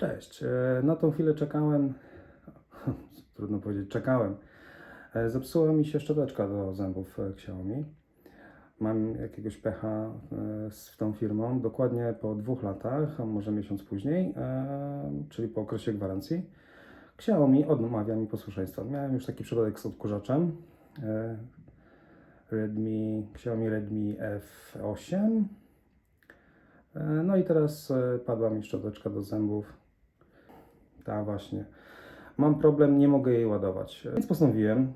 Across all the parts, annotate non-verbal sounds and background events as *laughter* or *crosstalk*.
Cześć. E, Na tą chwilę czekałem. *laughs* Trudno powiedzieć, czekałem. E, Zepsuła mi się szczoteczka do zębów e, Xiaomi. Mam jakiegoś pecha z tą firmą. Dokładnie po dwóch latach, a może miesiąc później, czyli po okresie gwarancji, Xiaomi odmawia mi posłuszeństwa. Miałem już taki przypadek z odkurzaczem. Redmi, Xiaomi Redmi F8. E, No i teraz padła mi szczoteczka do zębów. Ta właśnie. Mam problem, nie mogę jej ładować. Więc postanowiłem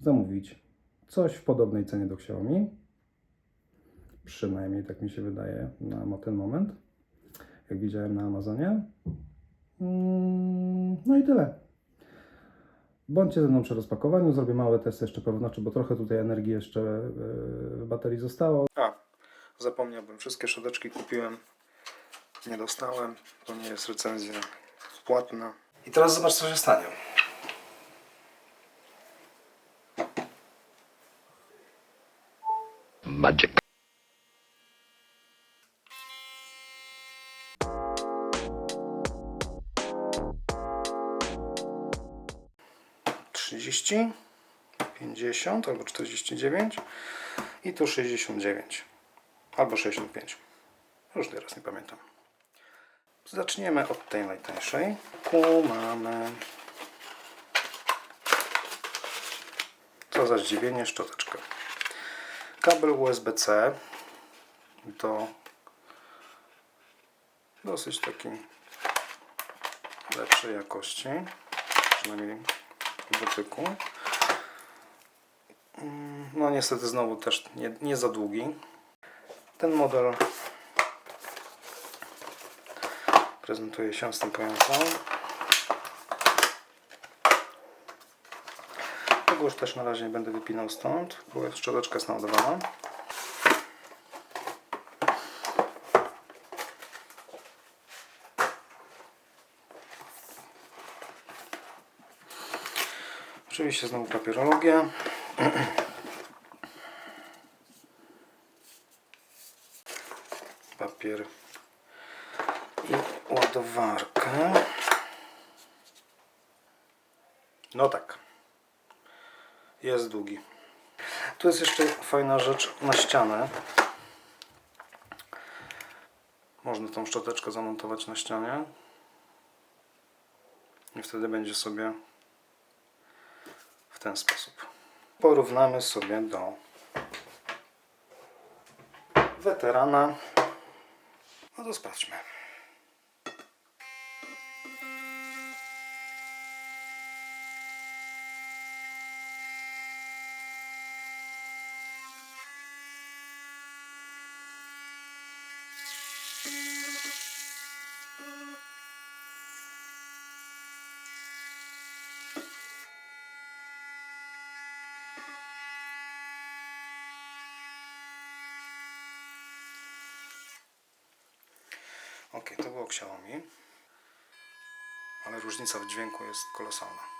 zamówić coś w podobnej cenie do Xiaomi. Przynajmniej tak mi się wydaje na ten moment. Jak widziałem na Amazonie. Mm, No i tyle. Bądźcie ze mną przy rozpakowaniu. Zrobię małe testy jeszcze porównacze, bo trochę tutaj energii jeszcze e, w baterii zostało. A, zapomniałbym. Wszystkie szczoteczki kupiłem. Nie dostałem. To nie jest recenzja płatna. I teraz zobacz, co się stanie. Magic. Trzydzieści, pięćdziesiąt albo 49 i tu 69 albo 65. Już teraz nie pamiętam. Zaczniemy od tej najtańszej. Tu mamy. Co za zdziwienie, szczoteczkę. Kabel USB-C do dosyć taki lepszej jakości, przynajmniej w dotyku. Mm, No niestety znowu też nie, nie za długi. Ten model prezentuje się następująco. Tego już też na razie nie będę wypinał stąd, bo szczoteczka jest naładowana. Oczywiście znowu papierologia. Papier ładowarkę. No tak. Jest długi. Tu jest jeszcze fajna rzecz na ścianę. Można tą szczoteczkę zamontować na ścianie. I wtedy będzie sobie w ten sposób. Porównamy sobie do weterana. No to sprawdźmy. Ok, to było Xiaomi. Ale różnica w dźwięku jest kolosalna.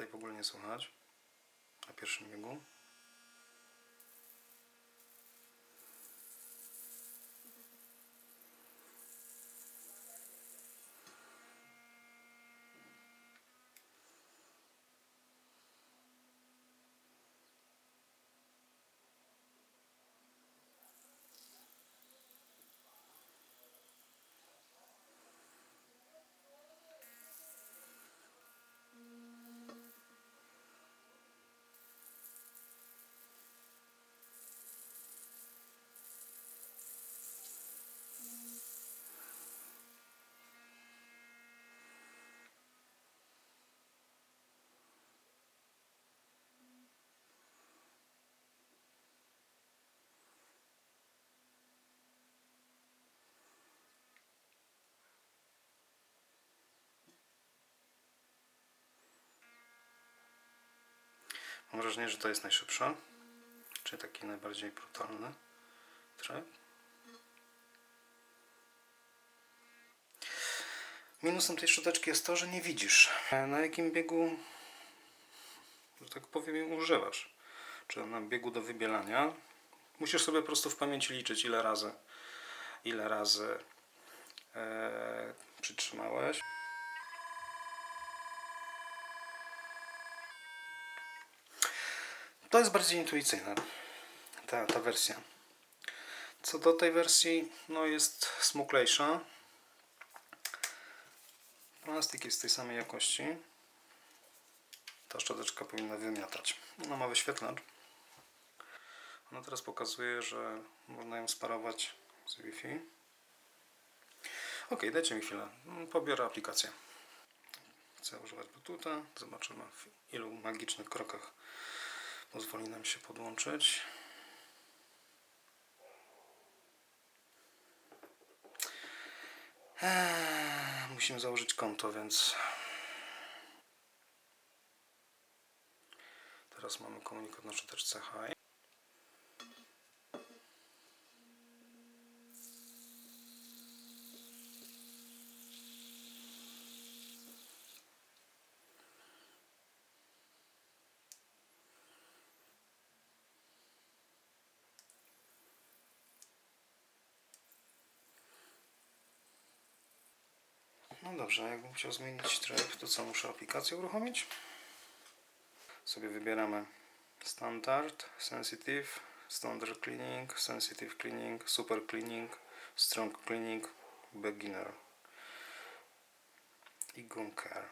Tutaj w ogóle nie słychać na pierwszym biegu. Mam wrażenie, że to jest najszybsze, czyli taki najbardziej brutalny tryb. Minusem tej szczoteczki jest to, że nie widzisz na jakim biegu, że tak powiem, używasz. Czy na biegu do wybielania. Musisz sobie po prostu w pamięci liczyć ile razy, ile razy e, przytrzymałeś. To jest bardziej intuicyjne, ta, ta wersja. Co do tej wersji, no jest smuklejsza. Plastik jest tej samej jakości. Ta szczoteczka powinna wymiatać. Ona ma wyświetlacz. Ona teraz pokazuje, że można ją sparować z Wi-Fi. Ok, dajcie mi chwilę. Pobiorę aplikację. Chcę używać Bluetootha. Zobaczymy w ilu magicznych krokach pozwoli nam się podłączyć. Eee, musimy założyć konto, więc teraz mamy komunikat na szczoteczce Hi. No dobrze, jakbym chciał zmienić tryb, to co muszę aplikację uruchomić? Sobie wybieramy standard, sensitive, standard cleaning, sensitive cleaning, super cleaning, strong cleaning, beginner i gun care.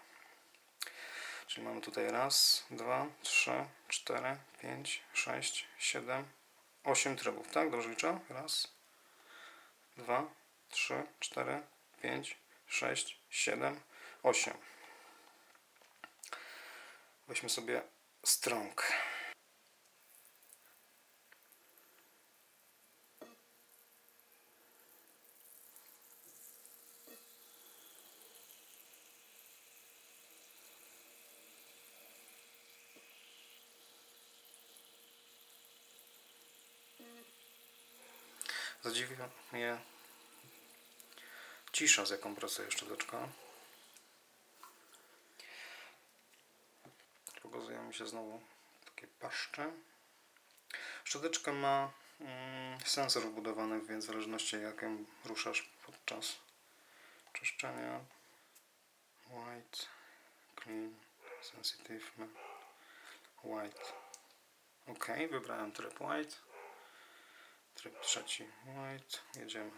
Czyli mamy tutaj raz, dwa, trzy, cztery, pięć, sześć, siedem, osiem trybów, tak? Dobrze liczę? Raz, dwa, trzy, cztery, pięć, sześć, siedem, osiem. Weźmy sobie strong. Zadziwia mnie cisza, z jaką pracuje szczoteczka. Pokazują mi się znowu takie paszcze. Szczoteczka ma mm, sensor wbudowany, więc w zależności jak ją ruszasz podczas czyszczenia white, clean, sensitive, white. Ok, wybrałem tryb white. Tryb trzeci white. Jedziemy.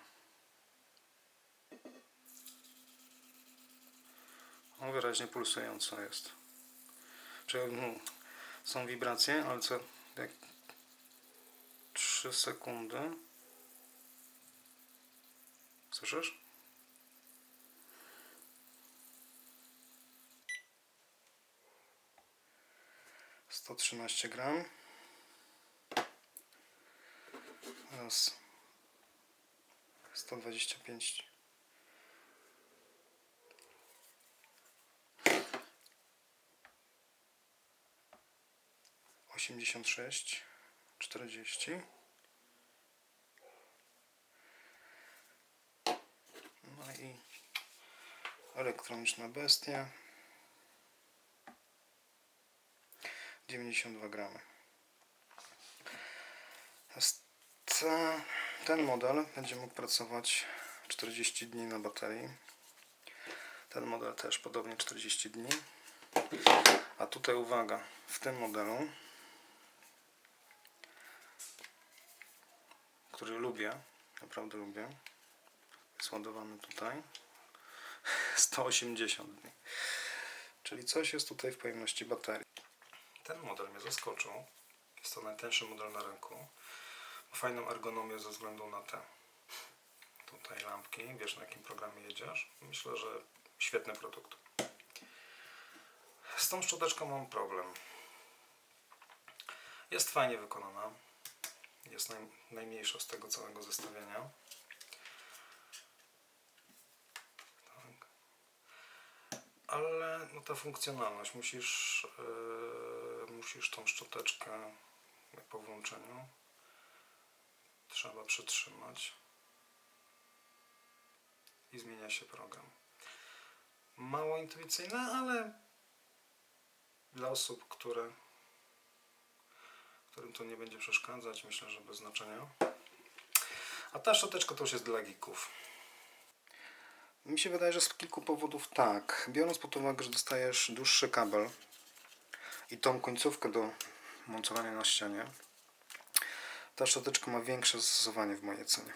On wyraźnie pulsująco jest. Czyli no, są wibracje, ale co jak 3 sekundy. Słyszysz? Sto trzynaście gram. Teraz sto dwadzieścia pięć. Osiemdziesiąt sześć, czterdzieści. No i elektroniczna bestia. 92 gramy. Ten model będzie mógł pracować 40 dni na baterii. Ten model też podobnie 40 dni. A tutaj uwaga, w tym modelu, który lubię, naprawdę lubię, jest ładowany tutaj *laughs* 180 dni. Czyli coś jest tutaj w pojemności baterii. Ten model mnie zaskoczył. Jest to najtańszy model na rynku. Ma fajną ergonomię ze względu na te *laughs* tutaj lampki. Wiesz na jakim programie jedziesz. Myślę, że świetny produkt. Z tą szczoteczką mam problem. Jest fajnie wykonana. Jest naj, najmniejsza z tego całego zestawienia. Tak. Ale no, ta funkcjonalność musisz yy, musisz tą szczoteczkę po włączeniu trzeba przytrzymać i zmienia się program. Mało intuicyjne, ale dla osób, które, którym to nie będzie przeszkadzać, myślę, że bez znaczenia. A ta szczoteczka to już jest dla geeków. Mi się wydaje, że z kilku powodów tak. Biorąc pod uwagę, że dostajesz dłuższy kabel i tą końcówkę do montowania na ścianie, ta szczoteczka ma większe zastosowanie w mojej cenie.